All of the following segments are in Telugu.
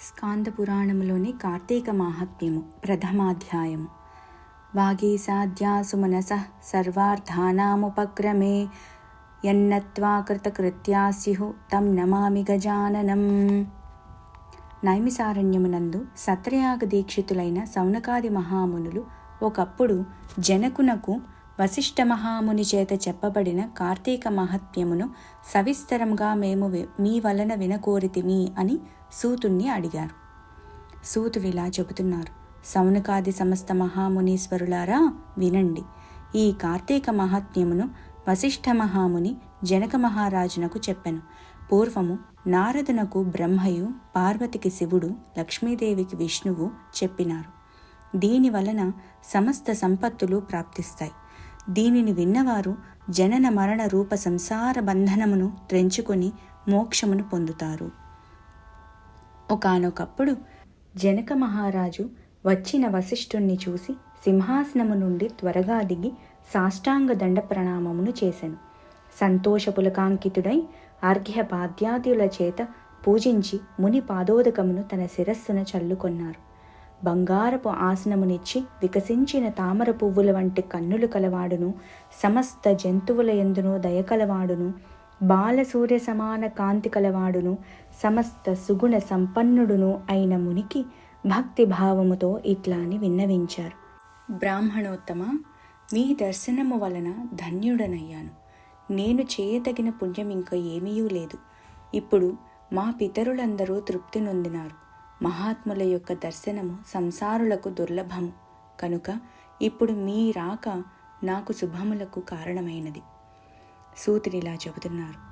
స్కాంద పురాణంలోని కార్తీక మాహాత్మ్యము ప్రథమాధ్యాయము. వాగీసాధ్యాసు మనస సర్వార్థానాముపక్రమే యన్నత్వా కృతకృత్యా స్యు తం నమామి గజాననం. నైమిసారణ్యమునందు సత్రయాగ దీక్షితులైన సౌనకాది మహామునులు ఒకప్పుడు జనకునకు వశిష్ఠ మహాముని చేత చెప్పబడిన కార్తీక మహత్యమును సవిస్తరంగా మేము మీ వలన వినకోరితిమి అని సూతుణ్ణి అడిగారు. సూతుడు ఇలా చెబుతున్నారు. సౌనకాది సమస్త మహామునీశ్వరులారా వినండి. ఈ కార్తీక మహాత్మ్యమును వశిష్ఠ మహాముని జనక మహారాజునకు చెప్పెను. పూర్వము నారదునకు బ్రహ్మయు పార్వతికి శివుడు లక్ష్మీదేవికి విష్ణువు చెప్పినారు. దీని వలన సమస్త సంపత్తులు ప్రాప్తిస్తాయి. దీనిని విన్నవారు జనన మరణ రూప సంసార బంధనమును త్రెంచుకొని మోక్షమును పొందుతారు. ఒకానొకప్పుడు జనక మహారాజు వచ్చిన వశిష్ఠుణ్ణి చూసి సింహాసనము నుండి త్వరగా దిగి సాష్టాంగ దండ ప్రణామమును చేశాను సంతోషపులకాంకితుడై అర్ఘ్యపాద్యాదుల చేత పూజించి ముని పాదోదకమును తన శిరస్సున చల్లుకొన్నారు. బంగారపు ఆసనమునిచ్చి వికసించిన తామర పువ్వుల వంటి కన్నులు కలవాడును సమస్త జంతువుల ఎందును దయకలవాడును బాలసూర్య సమాన కాంతి కలవాడును సమస్త సుగుణ సంపన్నుడును అయిన మునికి భక్తి భావముతో ఇట్లా అని విన్నవించారు. బ్రాహ్మణోత్తమ మీ దర్శనము వలన ధన్యుడనయ్యాను. నేను చేయతగిన పుణ్యం ఇంకా ఏమీ లేదు. ఇప్పుడు మా పితరులందరూ తృప్తి నొందినారు. మహాత్ముల యొక్క దర్శనము సంసారులకు దుర్లభము. కనుక ఇప్పుడు మీ రాక నాకు శుభములకు కారణమైనది. సూతునిలా చెబుతున్నారు.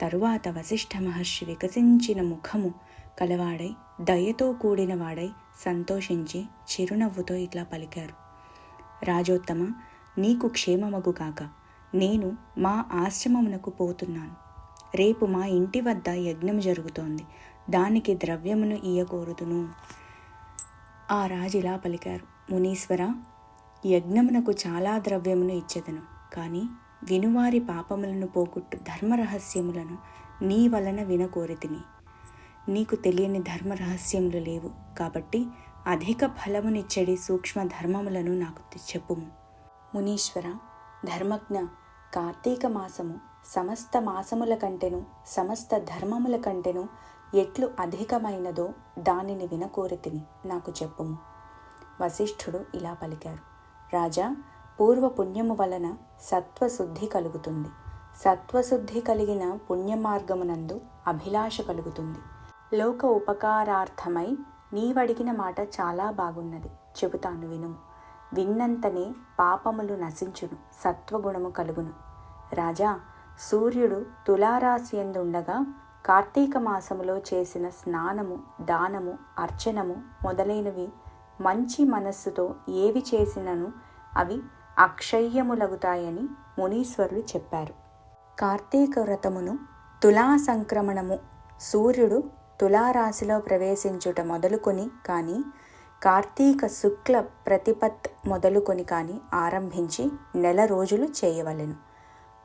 తరువాత వశిష్ఠ మహర్షి వికసించిన ముఖము కలవాడై దయతో కూడిన వాడై సంతోషించి చిరునవ్వుతో ఇట్లా పలికారు. రాజోత్తమ నీకు క్షేమమగు కాక నేను మా ఆశ్రమమునకు పోతున్నాను. రేపు మా ఇంటి వద్ద యజ్ఞం జరుగుతోంది. దానికి ద్రవ్యమును ఇయ్యకూరుదును. ఆ రాజిలా పలికారు మునీశ్వర యజ్ఞమునకు చాలా ద్రవ్యమును ఇచ్చెదను కానీ వినువారి పాపములను పోగొట్టు ధర్మరహస్యములను నీ వలన వినకోరితిని. నీకు తెలియని ధర్మరహస్యములు లేవు కాబట్టి అధిక ఫలమునిచ్చడి సూక్ష్మ ధర్మములను నాకు చెప్పుము. మునీశ్వర ధర్మజ్ఞ కార్తీక మాసము సమస్త మాసముల కంటెను సమస్త ధర్మముల కంటెను ఎట్లు అధికమైనదో దానిని వినకోరితిని నాకు చెప్పుము. వశిష్ఠుడు ఇలా పలికారు రాజా పూర్వ పుణ్యము వలన సత్వశుద్ధి కలుగుతుంది. సత్వశుద్ధి కలిగిన పుణ్యమార్గమునందు అభిలాష కలుగుతుంది. లోక ఉపకారార్థమై నీవడిగిన మాట చాలా బాగున్నది చెబుతాను వినుము. విన్నంతనే పాపములు నశించును సత్వగుణము కలుగును. రాజా సూర్యుడు తులారాశి ఎందుండగా కార్తీక మాసములో చేసిన స్నానము దానము అర్చనము మొదలైనవి మంచి మనస్సుతో ఏవి చేసినను అవి అక్షయ్యములగుతాయని మునీశ్వరులు చెప్పారు. కార్తీక వ్రతమును తులా సంక్రమణము సూర్యుడు తులారాశిలో ప్రవేశించుట మొదలుకొని కానీ కార్తీక శుక్ల ప్రతిపత్ మొదలుకొని కానీ ఆరంభించి నెల రోజులు చేయవలెను.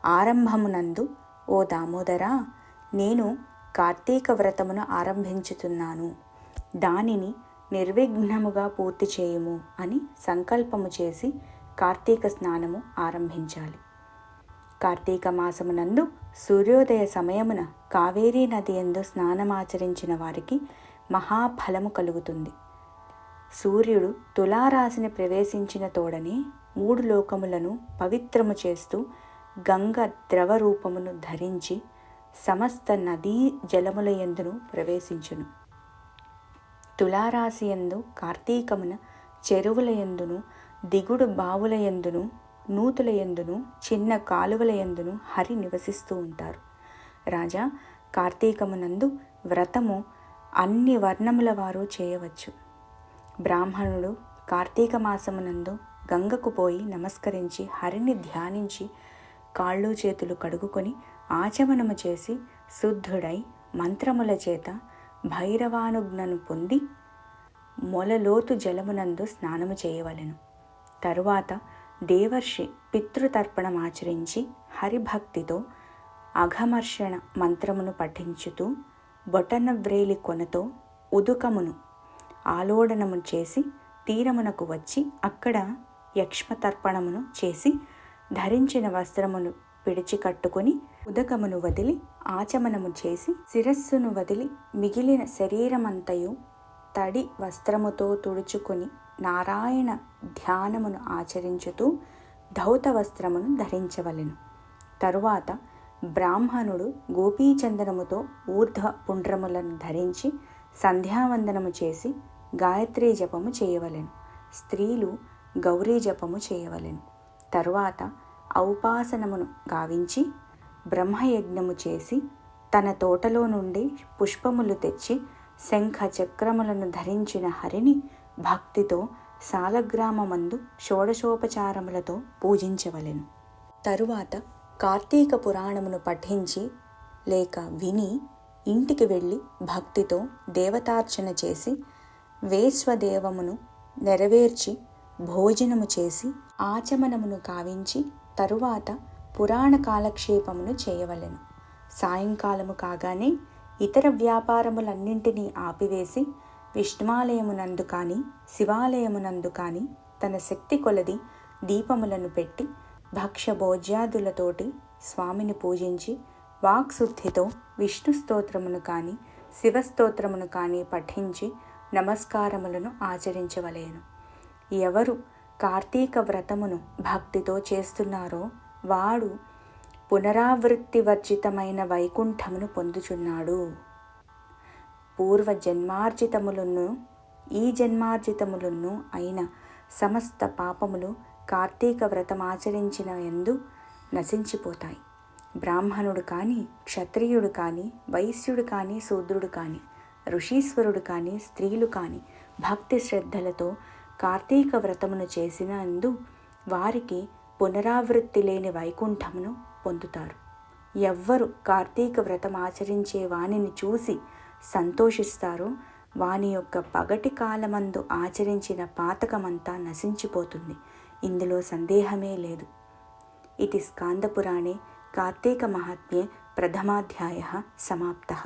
ఆరంభమునందు ఓ దామోదరా నేను కార్తీక వ్రతమును ఆరంభించుతున్నాను. దానిని నిర్విఘ్నముగా పూర్తి చేయుము అని సంకల్పము చేసి కార్తీక స్నానము ఆరంభించాలి. కార్తీక మాసమునందు సూర్యోదయ సమయమున కావేరీ నది ఎందు స్నానమాచరించిన వారికి మహాఫలము కలుగుతుంది. సూర్యుడు తులారాశిని ప్రవేశించిన తోడనే మూడు లోకములను పవిత్రము చేస్తూ గంగ ద్రవ రూపమును ధరించి సమస్త నదీ జలముల యందును ప్రవేశించును. తులారాశి యందు కార్తీకమున చెరువుల యందును దిగుడు బావుల యందును నూతుల యందును చిన్న కాలువల యందును హరి నివసిస్తూ ఉంటారు. రాజా కార్తీకమునందు వ్రతము అన్ని వర్ణముల వారు చేయవచ్చు. బ్రాహ్మణుడు కార్తీక మాసమునందు గంగకు పోయి నమస్కరించి హరిని ధ్యానించి కాళ్ళు చేతులు కడుగుకొని ఆచమనము చేసి శుద్ధుడై మంత్రముల చేత భైరవానుజ్ఞను పొంది మొలలోతు జలమునందు స్నానము చేయవలెను. తరువాత దేవర్షి పితృతర్పణం ఆచరించి హరిభక్తితో అఘమర్షణ మంత్రమును పఠించుతూ బొటనవ్రేలి కొనతో ఉదుకమును ఆలోడనము చేసి తీరమునకు వచ్చి అక్కడ యక్ష్మతర్పణమును చేసి ధరించిన వస్త్రమును పిడిచి కట్టుకొని ఉదకమును వదిలి ఆచమనము చేసి శిరస్సును వదిలి మిగిలిన శరీరమంతయు తడి వస్త్రముతో తుడుచుకొని నారాయణ ధ్యానమును ఆచరించుతూ ధౌత వస్త్రమును ధరించవలెను. తరువాత బ్రాహ్మణుడు గోపీచందనముతో ఊర్ధ్వ పుండ్రములను ధరించి సంధ్యావందనము చేసి గాయత్రీ జపము చేయవలెను. స్త్రీలు గౌరీ జపము చేయవలెను. తరువాత ఔపాసనమును గావించి బ్రహ్మయజ్ఞము చేసి తన తోటలో నుండి పుష్పములు తెచ్చి శంఖ చక్రములను ధరించిన హరిని భక్తితో సాలగ్రామమందు షోడశోపచారములతో పూజించవలెను. తరువాత కార్తీక పురాణమును పఠించి లేక విని ఇంటికి వెళ్ళి భక్తితో దేవతార్చన చేసి వేశ్వదేవమును నెరవేర్చి భోజనము చేసి ఆచమనమును కావించి తరువాత పురాణ కాలక్షేపమును చేయవలెను. సాయంకాలము కాగానే ఇతర వ్యాపారములన్నింటినీ ఆపివేసి విష్ణుమాలయమునందు కానీ శివాలయమునందు కానీ తన శక్తి కొలది దీపములను పెట్టి భక్ష్య భోజ్యాదులతోటి స్వామిని పూజించి వాక్శుద్ధితో విష్ణు స్తోత్రమును కానీ శివస్తోత్రమును కానీ పఠించి నమస్కారములను ఆచరించవలేను. ఎవరు కార్తీక వ్రతమును భక్తితో చేస్తున్నారో వాడు పునరావృత్తి వర్జితమైన వైకుంఠమును పొందుచున్నాడు. పూర్వ జన్మార్జితములను ఈ జన్మార్జితములను అయిన సమస్త పాపములు కార్తీక వ్రతం ఆచరించిన ఎందు నశించిపోతాయి. బ్రాహ్మణుడు కానీ క్షత్రియుడు కానీ వైశ్యుడు కానీ శూద్రుడు కానీ ఋషీశ్వరుడు కానీ స్త్రీలు కానీ భక్తి శ్రద్ధలతో కార్తీక వ్రతమును చేసినందు వారికి పునరావృత్తి లేని వైకుంఠమును పొందుతారు. ఎవ్వరు కార్తీక వ్రతం ఆచరించే వానిని చూసి సంతోషిస్తారో. వాని యొక్క పగటి కాలమందు ఆచరించిన పాతకమంతా నశించిపోతుంది. ఇందులో సందేహమే లేదు. ఇది స్కాందపురాణే కార్తీక మహాత్మ్యే ప్రథమాధ్యాయ సమాప్త.